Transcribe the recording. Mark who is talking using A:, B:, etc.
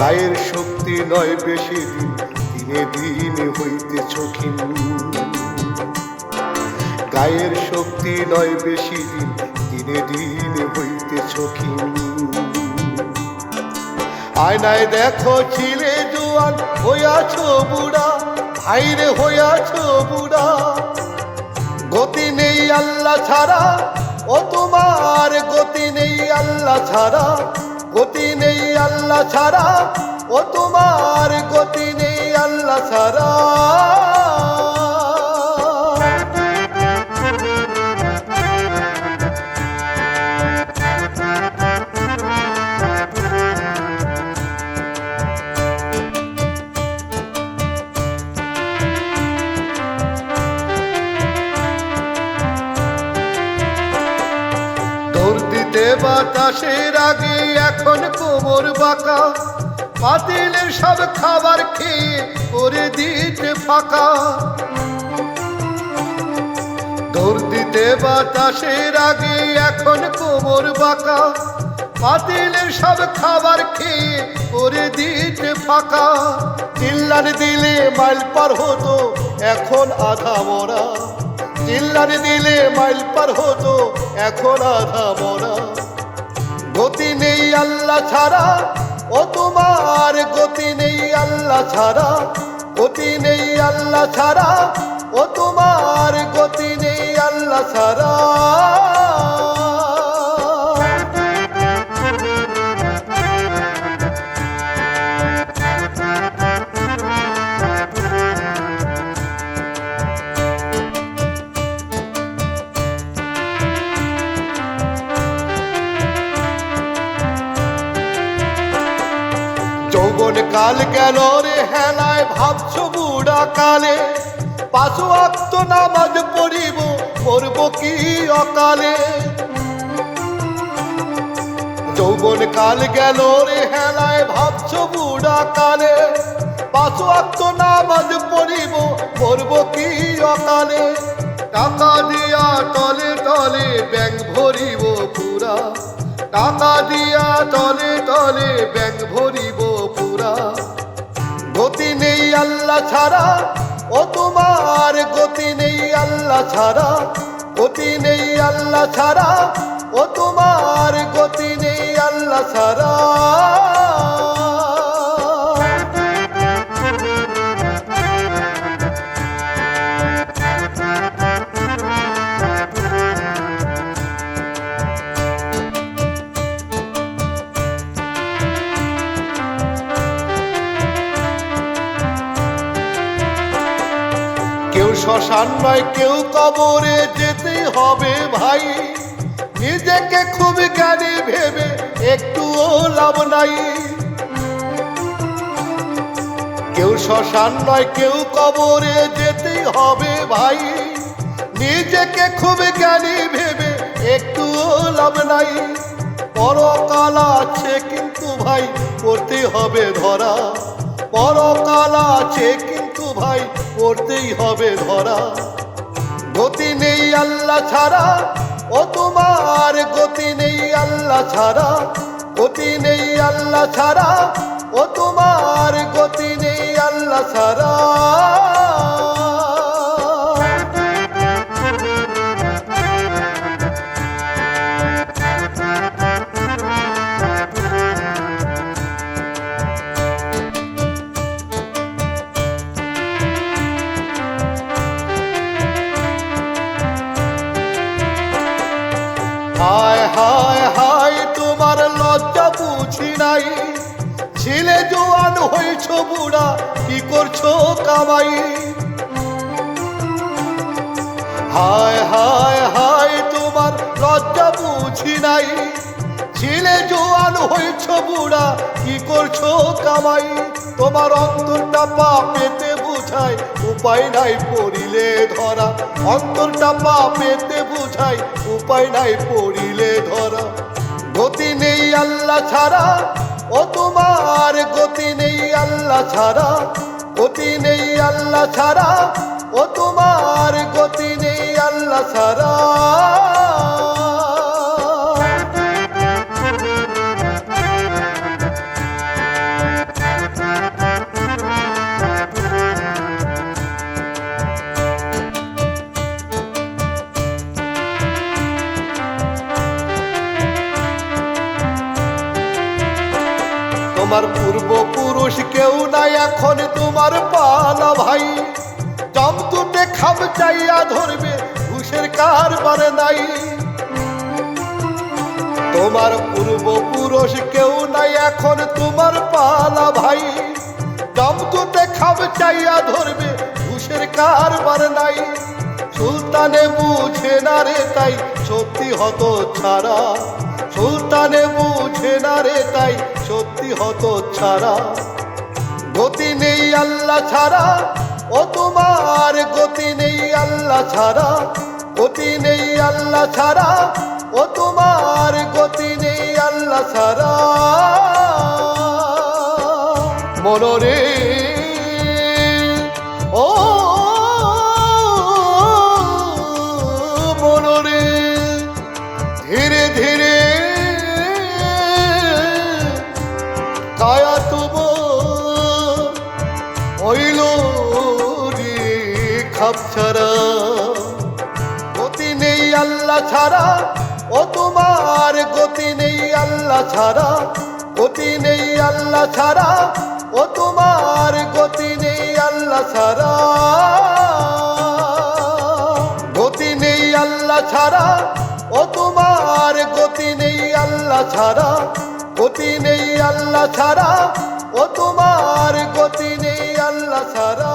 A: গায়ের শক্তি নয় বেশি দিন, দিনে দিনে হইতে চোখিন গায়ের শক্তি নয় বেশি দিন, দিনে দিনে হইতে চোখিন আয়নায় দেখো ছিলে জোয়ান, হইয়াছ বুড়া, ভাইরে হইয়াছ বুড়া। গতি নেই আল্লাহ ছাড়া, ও তোমার গতি নেই আল্লাহ ছাড়া। গতি নেই আল্লাহ ছাড়া ও তোমার গতি নেই আল্লাহ ছাড়া। বাতাসের আগে এখন কোমর বাঁকা। পাতিলের সব খাবার খেয়ে করে দিতে ফাঁকা। দৌড় দিতে বাতাসের আগে এখন কোমর বাঁকা। পাতিলের সব খাবার খেয়ে করে দিতে ফাঁকা। চিল্লান দিলে মাইল পার হতো এখন আধা মরা। চিল্লান দিলে মাইল পার হতো এখন আধা মরা। গতি নেই আল্লাহ ছাড়া। ও তোমার গতি নেই আল্লাহ ছাড়া। গতি নেই আল্লাহ ছাড়া। ও তোমার গতি নেই আল্লাহ ছাড়া। কাল গেল রে হেলায় ভাবছ বুড়া কালে? পাঁচ আক্ত নামাজ পড়িব করব কি অকালে? যৌবন কাল গেল রে হেলায় ভাবছ বুড়া কালে? পাঁচ আক্ত নামাজ পড়িব করব কি অকালে? টাকা দিয়া তলে তলে ব্যাংক ভরিব পুরা। টাকা দিয়া তলে তলে ব্যাংক ভরিব আল্লাহ ছাড়া ও তোমার গতি নেই আল্লাহ ছাড়া, গতি নেই আল্লাহ ছাড়া, ও তোমার গতি নেই আল্লাহ ছাড়া। শ্মশান নয়, কেউ কবরে যেতে হবে ভাই। নিজেকে খুব জ্ঞানী ভেবে একটুও লাভ নাই। কেউ শ্মশান নয়, কেউ কবরে যেতে হবে ভাই। নিজেকে খুব জ্ঞানী ভেবে একটুও লাভ নাই। পরকাল আছে কিন্তু ভাই করতে হবে ধরা। পরকাল আছে কিন্তু ভাই করতেই হবে ধরা। গতি নেই আল্লাহ ছাড়া, ও তোমার গতি নেই আল্লাহ ছাড়া। গতি নেই আল্লাহ ছাড়া, ও তোমার গতি নেই আল্লাহ ছাড়া। ছেলে জোয়ান হয়েছ বুড়া, কি করছ কামাই? হায় হায় হায়, তোমার লজ্জা বুঝি নাই। ছেলে জোয়ান হয়েছ বুড়া, কি করছ কামাই? তোমার অন্তরটা পা পেতে বুঝায় উপায় নাই পড়িলে ধরা। অন্তরটা পা পেতে বুঝায় উপায় নাই পড়িলে ধরা। গতি নেই আল্লাহ ছাড়া ও তোমার গতি নেই আল্লাহ ছাড়া, গতি নেই আল্লাহ ছাড়া, ও তোমার গতি নেই আল্লাহ ছাড়া। তোমার পূর্বপুরুষ কেউ নাই, এখন তোমার পালা ভাই। জমতুটে খাব চাইয়া ধরবে, ঘুষের কারবার নাই। তোমার পূর্বপুরুষ কেউ নাই, এখন তোমার পালা ভাই। জমতুটে খাব চাইয়া ধরবে, ঘুষের কারবার নাই। সুলতানে বুঝে না রে তাই, সত্যি হতো ছাড়া। সুলতানে বুঝে না রে তাই সত্যি হতো ছাড়া। গতি নেই আল্লাহ ছাড়া, ও তোমার গতি নেই আল্লাহ ছাড়া। গতি নেই আল্লাহ ছাড়া, ও তোমার গতি নেই আল্লাহ ছাড়া। মনরে খাপ ছাড়া। গতি নেই আল্লাহ ছাড়া, ও তোমার গতি নেই আল্লাহ ছাড়া। গতি নেই আল্লাহ ছাড়া, ও তোমার গতি নেই আল্লাহ ছাড়া। গতি নেই আল্লাহ ছাড়া, ও তোমার গতি নেই আল্লাহ ছাড়া। গতি নেই আল্লাহ ছাড়া, ও তোমার গতি নেই আল্লাহ ছাড়া।